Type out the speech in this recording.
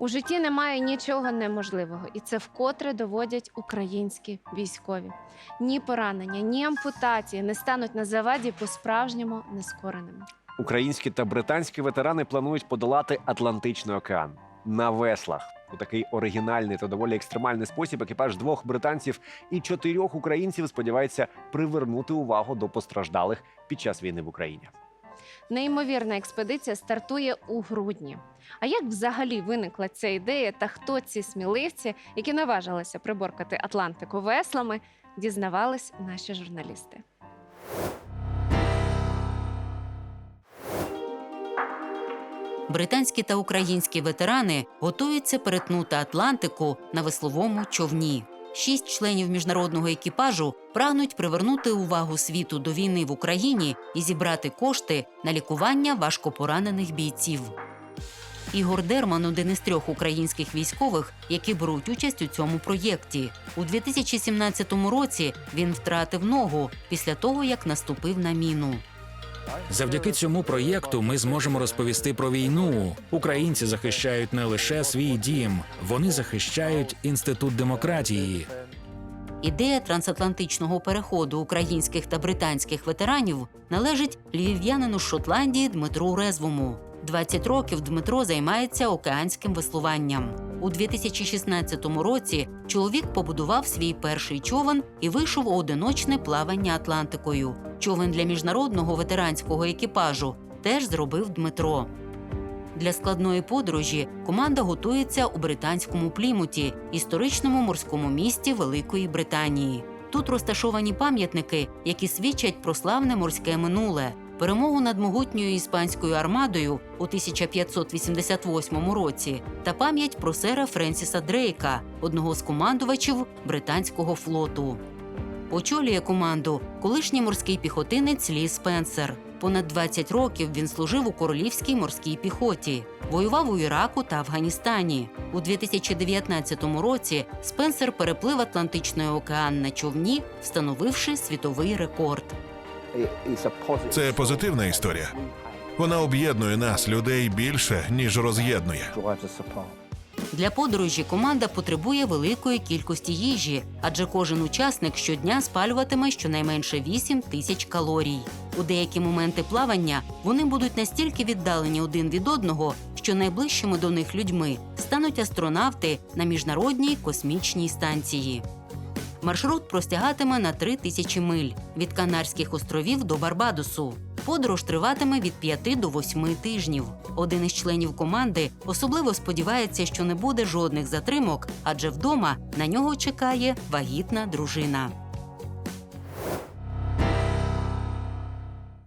У житті немає нічого неможливого, і це вкотре доводять українські військові. Ні поранення, ні ампутації не стануть на заваді по-справжньому нескореними. Українські та британські ветерани планують подолати Атлантичний океан на веслах. У такий оригінальний та доволі екстремальний спосіб екіпаж двох британців і чотирьох українців сподівається привернути увагу до постраждалих під час війни в Україні. Неймовірна експедиція стартує у грудні. А як взагалі виникла ця ідея та хто ці сміливці, які наважилися приборкати Атлантику веслами, дізнавались наші журналісти. Британські та українські ветерани готуються перетнути Атлантику на весловому човні. Шість членів міжнародного екіпажу прагнуть привернути увагу світу до війни в Україні і зібрати кошти на лікування важкопоранених бійців. Ігор Дерман один із трьох українських військових, які беруть участь у цьому проєкті. У 2017 році він втратив ногу після того, як наступив на міну. Завдяки цьому проєкту ми зможемо розповісти про війну. Українці захищають не лише свій дім, вони захищають інститут демократії. Ідея трансатлантичного переходу українських та британських ветеранів належить львів'янину Шотландії Дмитру Резвому. 20 років Дмитро займається океанським веслуванням. У 2016 році чоловік побудував свій перший човен і вийшов у одиночне плавання Атлантикою. Човен для міжнародного ветеранського екіпажу теж зробив Дмитро. Для складної подорожі команда готується у британському плімуті, історичному морському місті Великої Британії. Тут розташовані пам'ятники, які свідчать про славне морське минуле, перемогу над могутньою іспанською армадою у 1588 році та пам'ять про сера Френсіса Дрейка, одного з командувачів британського флоту. Очолює команду колишній морський піхотинець Лі Спенсер. Понад 20 років він служив у королівській морській піхоті, воював у Іраку та Афганістані. У 2019 році Спенсер переплив Атлантичний океан на човні, встановивши світовий рекорд. Це позитивна історія. Вона об'єднує нас, людей, більше, ніж роз'єднує. Для подорожі команда потребує великої кількості їжі, адже кожен учасник щодня спалюватиме щонайменше 8 тисяч калорій. У деякі моменти плавання вони будуть настільки віддалені один від одного, що найближчими до них людьми стануть астронавти на міжнародній космічній станції. Маршрут простягатиме на 3 тисячі миль від Канарських островів до Барбадосу. Подорож триватиме від 5 до 8 тижнів. Один із членів команди особливо сподівається, що не буде жодних затримок, адже вдома на нього чекає вагітна дружина.